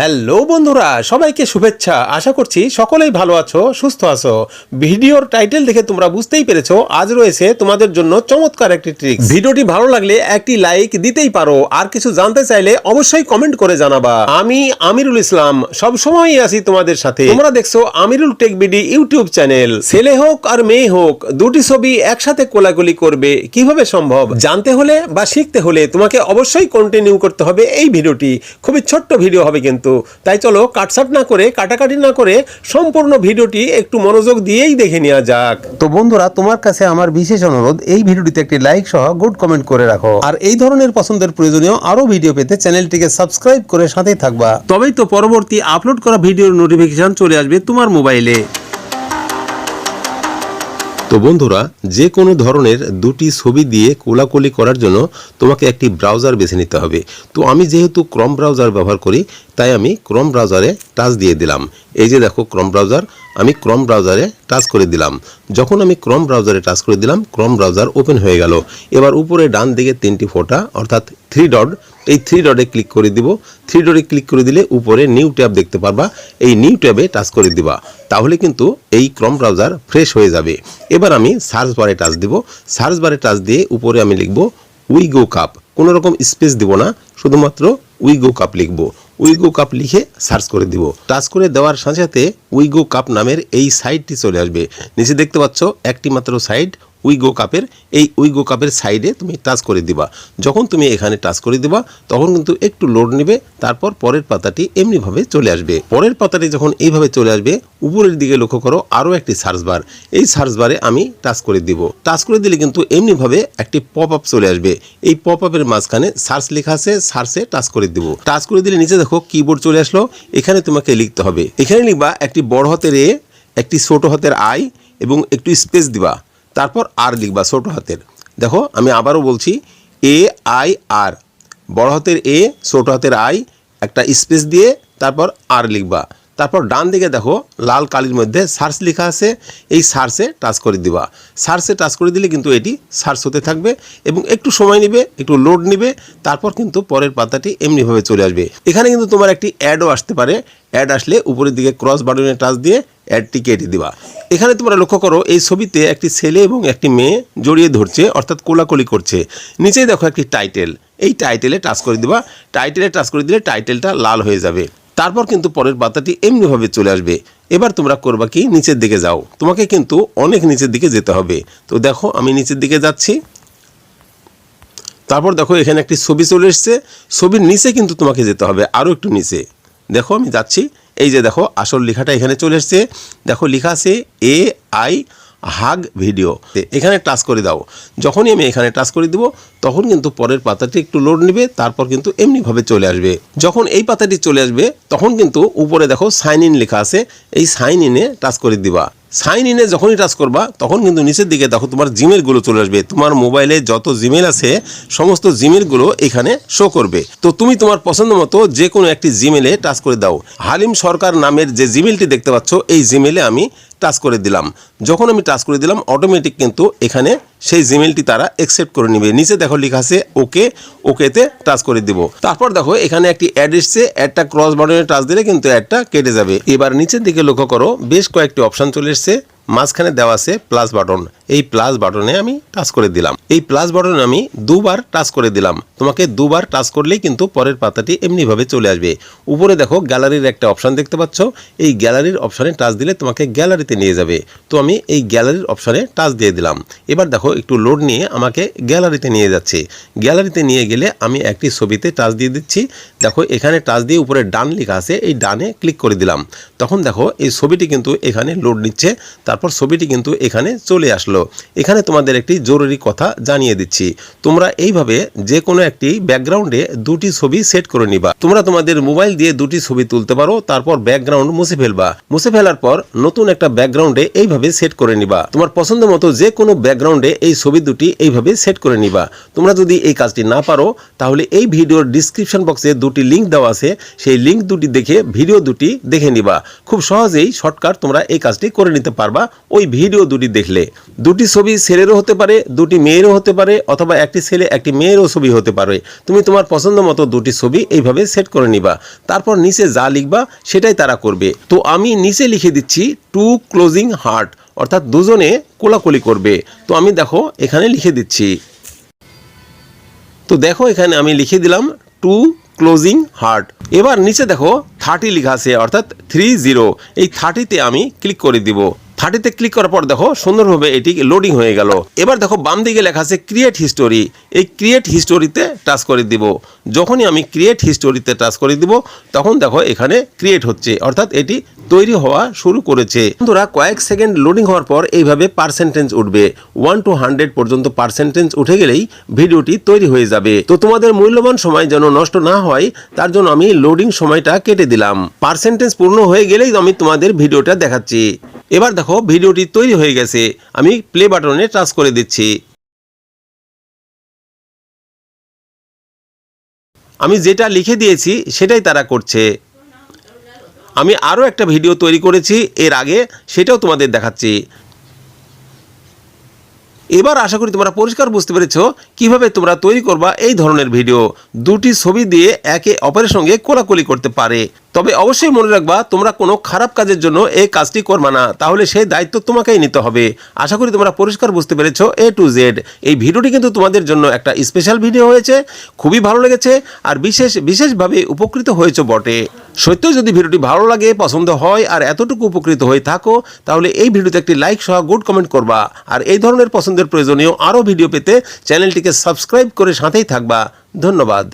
Hello বন্ধুরা, সবাইকে শুভেচ্ছা। আশা করছি সকলেই ভালো আছো, সুস্থ আছো। ভিডিওর টাইটেল দেখে তোমরা বুঝতেই পেরেছ, আজ রয়েছে তোমাদের জন্য চমৎকার একটি ট্রিক ভিডিওটি ভালো লাগলে একটি লাইক দিতেই পারো, আর কিছু জানতে চাইলে অবশ্যই কমেন্ট করে জানাবা। আমি আমিরুল ইসলাম, সব সময়ই আছি তোমাদের সাথে। তোমরা দেখছ Amirul tech BD YouTube channel. ছেলে হোক আর মেয়ে হোক, দুটি ছবি একসাথে কোলাকুলি করবে, কীভাবে সম্ভব? জানতে হলে বা শিখতে হলে তোমাকে অবশ্যই কন্টিনিউ করতে হবে এই ভিডিওটি। খুবই ছোট্ট ভিডিও হবে কিন্তু। তাই চলো কাটসাট না করে কাটাকাটি না করে সম্পূর্ণ ভিডিওটি একটু মনোযোগ দিয়েই দেখে নেওয়া যাক। তো বন্ধুরা তোমার কাছে আমার বিশেষ অনুরোধ এই ভিডিওটিতে একটি লাইক সহ গুড কমেন্ট করে রাখো। আর এই ধরনের পছন্দের প্রয়োজনীয় আরও ভিডিও পেতে চ্যানেলটিকে সাবস্ক্রাইব করে সাথেই থাকবা। তবেই তো পরবর্তী আপলোড করা ভিডিওর নোটিফিকেশন চলে আসবে তোমার মোবাইলে তো বন্ধুরা, যে কোনো ধরনের দুটি ছবি দিয়ে কোলাকুলি করার জন্য তোমাকে একটি ব্রাউজার বেছে নিতে হবে। তো আমি যেহেতু ক্রম ব্রাউজার ব্যবহার করি, তাই আমি ক্রম ব্রাউজারে টাচ দিয়ে দিলাম। এই যে দেখো ক্রম ব্রাউজার, আমি ক্রম ব্রাউজারে টাচ করে দিলাম। যখন আমি ক্রম ব্রাউজারে টাচ করে দিলাম, ক্রম ব্রাউজার ওপেন হয়ে গেল। এবার উপরে ডান দিকে তিনটি ফোঁটা, অর্থাৎ থ্রি ডট এই থ্রি ডটে ক্লিক করে দিব। থ্রি ডটে ক্লিক করে দিলে উপরে নিউ ট্যাব দেখতে পারবা। এই নিউ ট্যাবে টাচ করে দিবা। তাহলে কিন্তু এই ক্রম ব্রাউজার ফ্রেশ হয়ে যাবে। এবার আমি সার্চ বারে টাচ দিব। সার্চ বারে টাচ দিয়ে উপরে আমি লিখব উইগো কাপ কোনো রকম স্পেস দিব না। শুধুমাত্র উইগো কাপ লিখব। উইগো কাপ লিখে সার্চ করে দিব। টাচ করে দেওয়ার সাথে সাথে উইগো কাপ নামের এই সাইটটি চলে আসবে। নিচে দেখতে পাচ্ছ একটি মাত্র সাইট উইগো কাপের এই উইগো কাপের সাইডে তুমি টাচ করে দিবা। যখন তুমি এখানে টাচ করে দিবা, তখন কিন্তু একটু লোড নেবে, তারপর পরের পাতাটি এমনিভাবে চলে আসবে। পরের পাতাটি যখন এইভাবে চলে আসবে, উপরের দিকে লক্ষ্য করো, আরও একটি সার্চ বার এই সার্চ বারে আমি টাচ করে দিব। টাচ করে দিলে কিন্তু এমনিভাবে একটি পপ আপ চলে আসবে। এই পপ আপের মাঝখানে সার্চ লেখা আছে সার্চে টাচ করে দিব। টাচ করে দিলে নিচে দেখো কিবোর্ড চলে আসলো, এখানে তোমাকে লিখতে হবে। এখানে লিখবা একটি বড় হাতের এ একটি ছোট হাতের আই এবং একটু স্পেস দিবা। তারপর আর লিখবা ছোট হাতের। দেখো, আমি আবারও বলছি এ আই আর বড় হাতের এ ছোট হাতের আই একটা স্পেস দিয়ে তারপর আর লিখবা। তারপর ডান দিকে দেখো, লাল কালির মধ্যে সার্চ লেখা আছে, এই সার্চে টাচ করে দিবা। সার্চে টাচ করে দিলে কিন্তু এটি সার্চ হতে থাকবে এবং একটু সময় নেবে, একটু লোড নেবে, তারপর কিন্তু পরের পাতাটি এমনিভাবে চলে আসবে। এখানে কিন্তু তোমার একটি অ্যাডও আসতে পারে। অ্যাড আসলে উপরের দিকে ক্রস বাটনে টাচ দিয়ে অ্যাডটি কেটে দিবা এখানে তোমরা লক্ষ্য করো, এই ছবিতে একটি ছেলে এবং একটি মেয়ে জড়িয়ে ধরছে, অর্থাৎ কোলাকুলি করছে। নিচেই দেখো একটি টাইটেল এই টাইটেলে টাচ করে দিবা। টাইটেলে টাচ করে দিলে টাইটেলটা লাল হয়ে যাবে। তারপর কিন্তু পরের পাতাটি এমনিভাবে চলে আসবে। এবার তোমরা করবা কি? নিচের দিকে যাও। তোমাকে কিন্তু অনেক নিচের দিকে যেতে হবে। তো দেখো, আমি নিচের দিকে যাচ্ছি। তারপর দেখো, এখানে একটি ছবি চলে এসছে। ছবির নিচে কিন্তু তোমাকে যেতে হবে আরও একটু নিচে। দেখো, আমি যাচ্ছি। এই যে দেখো, আসল লেখাটা এখানে চলে এসছে। দেখো, লেখা আছে এ আই হাগ ভিডিও। এখানে টাচ করে দাও। যখনই আমি এখানে টাচ করে দিব, তখন কিন্তু পরের পাতাটি একটু লোড নেবে, তারপর কিন্তু এমনিভাবে চলে আসবে। যখন এই পাতাটি চলে আসবে, তখন কিন্তু উপরে দেখো সাইন ইন লেখা আছে। এই সাইন ইনে টাচ করে দিবা। সাইন ইনে যখনই টাচ করবা, তখন কিন্তু নিচের দিকে দেখো তোমার জিমেলগুলো চলে আসবে। তোমার মোবাইলে যত জিমেল আছে, সমস্ত জিমেলগুলো এখানে শো করবে। তো তুমি তোমার পছন্দ মতো যে কোনো একটি জিমেলে টাচ করে দাও। হালিম সরকার নামের যে জিমেলটি দেখতে পাচ্ছ, এই জিমেলে আমি টাচ করে দিলাম। যখন আমি টাচ করে দিলাম অটোমেটিক কিন্তু এখানে সেই জিমেলটি তারা অ্যাকসেপ্ট করে নিবে। নিচে দেখো লেখা আছে ওকে ওকেতে টাচ করে দিব। তারপর দেখো, এখানে একটি অ্যাড এসছে। অ্যাডটা ক্রস বাটনে টাচ দিলে কিন্তু অ্যাডটা কেটে যাবে। এবার নিচের দিকে লক্ষ্য করো, বেশ কয়েকটি অপশান চলে এসছে। মাঝখানে দেওয়া আছে প্লাস বাটন এই প্লাস বাটনে আমি টাচ করে দিলাম। এই প্লাস বাটনে আমি দুবার টাচ করে দিলাম। তোমাকে দুবার টাচ করলেই কিন্তু পরের পাতাটি এমনিভাবে চলে আসবে। উপরে দেখো গ্যালারির একটা অপশন দেখতে পাচ্ছ। এই গ্যালারির অপশানে টাচ দিলে তোমাকে গ্যালারিতে নিয়ে যাবে। তো আমি এই গ্যালারির অপশানে টাচ দিয়ে দিলাম। এবার দেখো একটু লোড নিয়ে আমাকে গ্যালারিতে নিয়ে যাচ্ছে। গ্যালারিতে নিয়ে গেলে আমি একটি ছবিতে টাচ দিয়ে দিচ্ছি। দেখো এখানে টাচ দিয়ে উপরে ডান লেখা আছে, এই ডানে ক্লিক করে দিলাম। তখন দেখো এই ছবিটি কিন্তু এখানে লোড নিচ্ছে। তারপর ছবিটি কিন্তু এখানে চলে আসলো। এখানে তোমাদের একটি জরুরি কথা জানিয়ে দিচ্ছি। তোমরা এইভাবে যে কোনো একটি ব্যাকগ্রাউন্ডে দুটি ছবি সেট করে নিবা। তোমরা তোমাদের মোবাইল দিয়ে দুটি ছবি তুলতে পারো, তারপর ব্যাকগ্রাউন্ড মুছে ফেলবা। মুছে ফেলার পর নতুন একটা ব্যাকগ্রাউন্ডে এইভাবে সেট করে নিবা। তোমার পছন্দ মতো যে কোনো ব্যাকগ্রাউন্ডে এই ছবি দুটি এইভাবে সেট করে নিবা। তোমরা যদি এই কাজটি না পারো, তাহলে এই ভিডিওর ডিসক্রিপশন বক্সে দুটি লিঙ্ক দেওয়া আছে। সেই লিঙ্ক দুটি দেখে ভিডিও দুটি দেখে নিবা। খুব সহজেই শর্টকাট তোমরা এই কাজটি করে নিতে পারবা ওই ভিডিও দুটি দেখলে। দুটি ছবি ছেলেরও হতে পারে, দুটি মেয়েরও হতে পারে, অথবা একটি ছেলে একটি মেয়েরও ছবি হতে পারে। তুমি তোমার পছন্দ মতো দুটি ছবি এইভাবে সেট করে নিবা। তারপর নিচে যা লিখবা সেটাই তারা করবে। তো আমি নিচে লিখে দিচ্ছি টু ক্লোজিং হার্ট অর্থাৎ দুজনে কোলাকুলি করবে। তো আমি দেখো এখানে লিখে দিচ্ছি। তো দেখো এখানে আমি লিখে দিলাম টু ক্লোজিং হার্ট এবার নিচে দেখো থার্টি লেখা আছে, অর্থাৎ থ্রি জিরো এই থার্টিতে আমি ক্লিক করে দিব। থার্টিতে ক্লিক করার পর দেখো সুন্দরভাবে এটি লোডিং হয়ে গেল। এবার দেখো বাম দিকে লেখা আছে ক্রিয়েট হিস্টোরি এই ক্রিয়েট হিস্টোরিতে টাচ করে দিব। যখনই আমি ক্রিয়েট হিস্টোরিতে টাচ করে দিব, তখন দেখো এখানে ক্রিয়েট হচ্ছে। অর্থাৎ এটি তৈরি হওয়া শুরু করেছে। বন্ধুরা, কয়েক সেকেন্ড লোডিং হওয়ার পর এইভাবে পার্সেন্টেজ উঠবে। ওয়ান টু হান্ড্রেড পর্যন্ত পার্সেন্টেজ উঠে গেলেই ভিডিওটি তৈরি হয়ে যাবে। তো তোমাদের মূল্যবান সময় যেন নষ্ট না হয়, তার জন্য আমি লোডিং সময়টা কেটে দিলাম। পার্সেন্টেজ পূর্ণ হয়ে গেলেই আমি তোমাদের ভিডিওটা দেখাচ্ছি। এবার দেখো ভিডিওটি তৈরি হয়ে গেছে। আমি প্লে বাটনে টাচ করে দিচ্ছি। আমি যেটা লিখে দিয়েছি, সেটাই তারা করছে। আমি আরও একটা ভিডিও তৈরি করেছি, এর আগে সেটাও তোমাদের দেখাচ্ছি। এবার আশা করি তোমরা পরিষ্কার বুঝতে পেরেছ কীভাবে তোমরা তৈরি করবা এই ধরনের ভিডিও। দুটি ছবি দিয়ে একে অপরের সঙ্গে কোলাকুলি করতে পারে। তবে অবশ্যই মনে রাখবা, তোমরা কোনো খারাপ কাজের জন্য এই কাজটি করবা না। তাহলে সেই দায়িত্ব তোমাকেই নিতে হবে। আশা করি তোমরা পরিষ্কার বুঝতে পেরেছ এ টু জেড এই ভিডিওটি কিন্তু তোমাদের জন্য একটা স্পেশাল ভিডিও হয়েছে। খুবই ভালো লেগেছে আর বিশেষ, বিশেষভাবে উপকৃত হয়েছে বটে। সত্য যদি ভিডিওটি ভালো লাগে, পছন্দ হয় আর এতটুকু উপকৃত হয়ে থাকো, তাহলে এই ভিডিওতে একটি লাইক সহ গুড কমেন্ট করবা। আর এই ধরনের পছন্দের প্রয়োজনীয় আরও ভিডিও পেতে চ্যানেলটিকে সাবস্ক্রাইব করে সাথেই থাকবা। ধন্যবাদ।